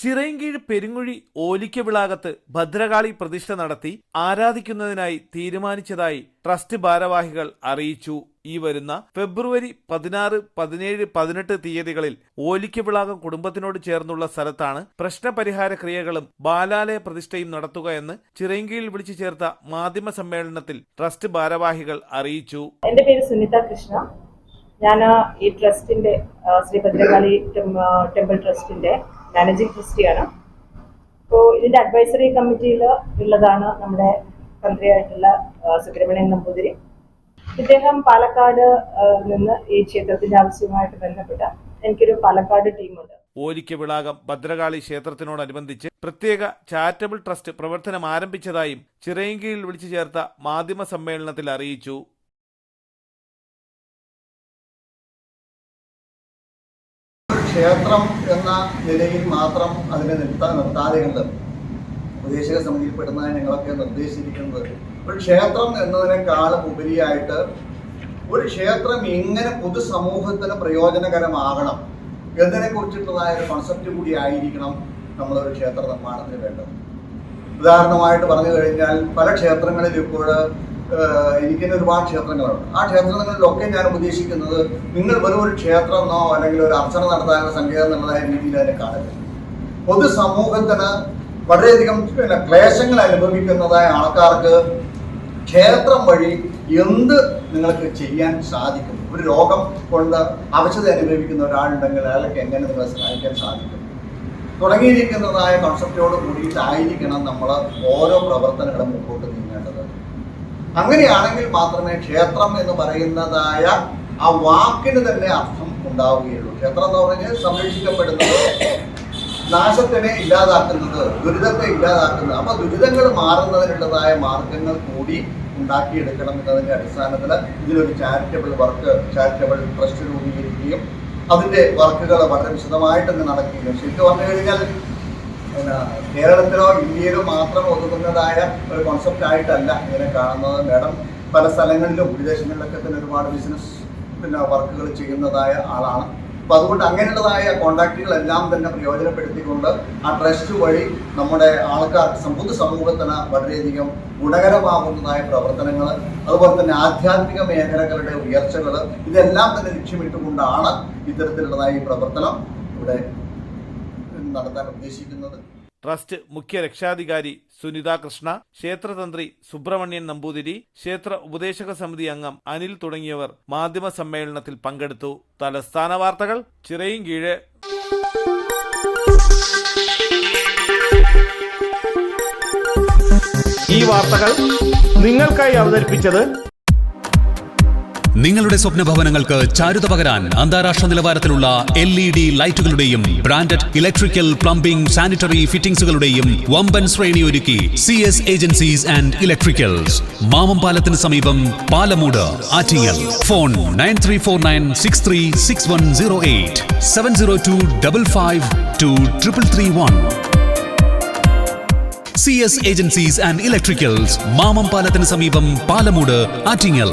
ചിറയൻകീഴ് പെരുങ്ങുഴി ഓലിക്കവിളാകത്ത് ഭദ്രകാളി പ്രതിഷ്ഠ നടത്തി ആരാധിക്കുന്നതിനായി തീരുമാനിച്ചതായി ട്രസ്റ്റ് ഭാരവാഹികൾ അറിയിച്ചു. ഈ വരുന്ന ഫെബ്രുവരി പതിനാറ് പതിനേഴ് പതിനെട്ട് തീയതികളിൽ ഓലിക്കവിളാകം കുടുംബത്തിനോട് ചേർന്നുള്ള സ്ഥലത്താണ് പ്രശ്നപരിഹാര ക്രിയകളും ബാലാലയ പ്രതിഷ്ഠയും നടത്തുക എന്ന് ചിറയൻകീഴിൽ വിളിച്ചു ചേർത്ത മാധ്യമ സമ്മേളനത്തിൽ ട്രസ്റ്റ് ഭാരവാഹികൾ അറിയിച്ചു. എന്റെ പേര് സുനിത കൃഷ്ണ. ഞാൻ ഈ ട്രസ്റ്റിന്റെ ശ്രീ ഭദ്രകാളി ടെമ്പിൾ ട്രസ്റ്റിന്റെ മാനേജിംഗ് ട്രസ്റ്റിയാണ് അപ്പോൾ ഇതിന്റെ അഡ്വൈസറി കമ്മിറ്റിയിൽ ഉള്ളതാണ് നമ്മുടെ തന്ത്രിയായിട്ടുള്ള സുബ്രഹ്മണ്യൻ നമ്പൂതിരി. ഇദ്ദേഹം പാലക്കാട് നിന്ന് ഈ ക്ഷേത്രത്തിന്റെ ആവശ്യവുമായിട്ട് ബന്ധപ്പെട്ട എനിക്കൊരു പാലക്കാട് ടീമുണ്ട്. ഓരിക്ക ഓലിക്കവിളാകം ഭദ്രകാളി ക്ഷേത്രത്തിനോടനുബന്ധിച്ച് പ്രത്യേക ചാരിറ്റബിൾ ട്രസ്റ്റ് പ്രവർത്തനം ആരംഭിച്ചതായും ചിറയങ്കിയിൽ വിളിച്ചു ചേർത്ത മാധ്യമ സമ്മേളനത്തിൽ അറിയിച്ചു. ക്ഷേത്രം എന്ന നിലയിൽ മാത്രം അതിനെ നിർത്താൻ നിർത്താതെ കണ്ട് ഉപദേശക സമിതിയിൽപ്പെടുന്നതായി ഞങ്ങളൊക്കെ നിർദ്ദേശിച്ചിരിക്കുന്നത്. ഒരു ക്ഷേത്രം എന്നതിനേക്കാളും ഉപരിയായിട്ട് ഒരു ക്ഷേത്രം എങ്ങനെ പൊതുസമൂഹത്തിന് പ്രയോജനകരമാകണം എന്നതിനെ കുറിച്ചിട്ടുള്ളതായ ഒരു കോൺസെപ്റ്റ് കൂടി ആയിരിക്കണം നമ്മളൊരു ക്ഷേത്ര നിർമ്മാണത്തിന് വേണ്ടത്. ഉദാഹരണമായിട്ട് പറഞ്ഞു കഴിഞ്ഞാൽ പല ക്ഷേത്രങ്ങളിൽ ഇപ്പോൾ എനിക്ക് തന്നെ ഒരുപാട് ക്ഷേത്രങ്ങളുണ്ട്. ആ ക്ഷേത്രങ്ങളിലൊക്കെ ഞാൻ ഉപദേശിക്കുന്നത് നിങ്ങൾ വെറും ഒരു ക്ഷേത്രമെന്നോ അല്ലെങ്കിൽ ഒരു അർച്ചന നടത്താനുള്ള സംഗീതം എന്നുള്ളതായ രീതിയിൽ അതിനെ കാണരുത്. പൊതുസമൂഹത്തിന് വളരെയധികം പിന്നെ ക്ലേശങ്ങൾ അനുഭവിക്കുന്നതായ ആൾക്കാർക്ക് ക്ഷേത്രം വഴി എന്ത് നിങ്ങൾക്ക് ചെയ്യാൻ സാധിക്കും? ഒരു രോഗം കൊണ്ട് അവശത അനുഭവിക്കുന്ന ഒരാളുണ്ടെങ്കിൽ അയാൾക്ക് എങ്ങനെ നിങ്ങളെ സഹായിക്കാൻ സാധിക്കും? തുടങ്ങിയിരിക്കുന്നതായ കോൺസെപ്റ്റോട് കൂടിയിട്ടായിരിക്കണം നമ്മൾ ഓരോ പ്രവർത്തനങ്ങളും മുമ്പോട്ട് നീങ്ങേണ്ടത്. അങ്ങനെയാണെങ്കിൽ മാത്രമേ ക്ഷേത്രം എന്ന് പറയുന്നതായ ആ വാക്കിന് തന്നെ അർത്ഥം ഉണ്ടാവുകയുള്ളൂ. ക്ഷേത്രം എന്ന് പറഞ്ഞാൽ സംരക്ഷിക്കപ്പെടുന്നത് നാശത്തിനെ ഇല്ലാതാക്കുന്നത് ദുരിതത്തെ ഇല്ലാതാക്കുന്നത്. അപ്പൊ ദുരിതങ്ങൾ മാറുന്നതിനുള്ളതായ മാർഗങ്ങൾ കൂടി ഉണ്ടാക്കിയെടുക്കണം എന്നതിന്റെ അടിസ്ഥാനത്തിൽ ഇതിലൊരു ചാരിറ്റബിൾ വർക്ക് ചാരിറ്റബിൾ ട്രസ്റ്റ് രൂപീകരിക്കുകയും അതിന്റെ വർക്കുകൾ വളരെ വിശദമായിട്ട് നടക്കുകയും ശരിക്കും പറഞ്ഞു കഴിഞ്ഞാൽ കേരളത്തിലോ ഇന്ത്യയിലോ മാത്രം ഒതുങ്ങുന്നതായ ഒരു കോൺസെപ്റ്റ് ആയിട്ടല്ല ഇതിനെ കാണുന്നത്. മേഡം പല സ്ഥലങ്ങളിലും വിദേശങ്ങളിലൊക്കെ തന്നെ ഒരുപാട് ബിസിനസ് പിന്നെ വർക്കുകൾ ചെയ്യുന്നതായ ആളാണ്. അപ്പൊ അതുകൊണ്ട് അങ്ങനെയുള്ളതായ കോണ്ടാക്റ്റുകളെല്ലാം തന്നെ പ്രയോജനപ്പെടുത്തിക്കൊണ്ട് ആ ട്രസ്റ്റ് വഴി നമ്മുടെ ആൾക്കാർക്ക് പൊതു സമൂഹത്തിന് വളരെയധികം ഗുണകരമാകുന്നതായ പ്രവർത്തനങ്ങൾ അതുപോലെ തന്നെ ആധ്യാത്മിക മേഖലകളുടെ ഉയർച്ചകൾ ഇതെല്ലാം തന്നെ ലക്ഷ്യമിട്ടുകൊണ്ടാണ് ഇത്തരത്തിലുള്ളതായ ഈ പ്രവർത്തനം ഇവിടെ നടത്താൻ ഉദ്ദേശിക്കുന്നത്? ട്രസ്റ്റ് മുഖ്യ രക്ഷാധികാരി സുനിത കൃഷ്ണ ക്ഷേത്രതന്ത്രി സുബ്രഹ്മണ്യൻ നമ്പൂതിരി ക്ഷേത്ര ഉപദേശക സമിതി അംഗം അനിൽ തുടങ്ങിയവർ മാധ്യമ സമ്മേളനത്തിൽ പങ്കെടുത്തു. തലസ്ഥാന വാർത്തകൾ ചിറയും കീഴ്. ഈ വാർത്തകൾ നിങ്ങൾക്കായി അവതരിപ്പിച്ചത് നിങ്ങളുടെ സ്വപ്ന ഭവനങ്ങൾക്ക് ചാരുത പകരാൻ അന്താരാഷ്ട്ര നിലവാരത്തിലുള്ള എൽ ഇ ഡി ലൈറ്റുകളുടെയും ബ്രാൻഡഡ് ഇലക്ട്രിക്കൽ പ്ലംബിംഗ് സാനിറ്ററി ഫിറ്റിംഗ്സുകളുടെയും വമ്പൻ ശ്രേണി ഒരുക്കി C S agencies and electricals. Mamam പാലത്തിന് സമീപം Palamood Attingal. Phone nine three four nine six three six one zero eight seven zero two double five two triple three one. C S agencies and electricals Mamam പാലത്തിന് സമീപം Palamood Attingal.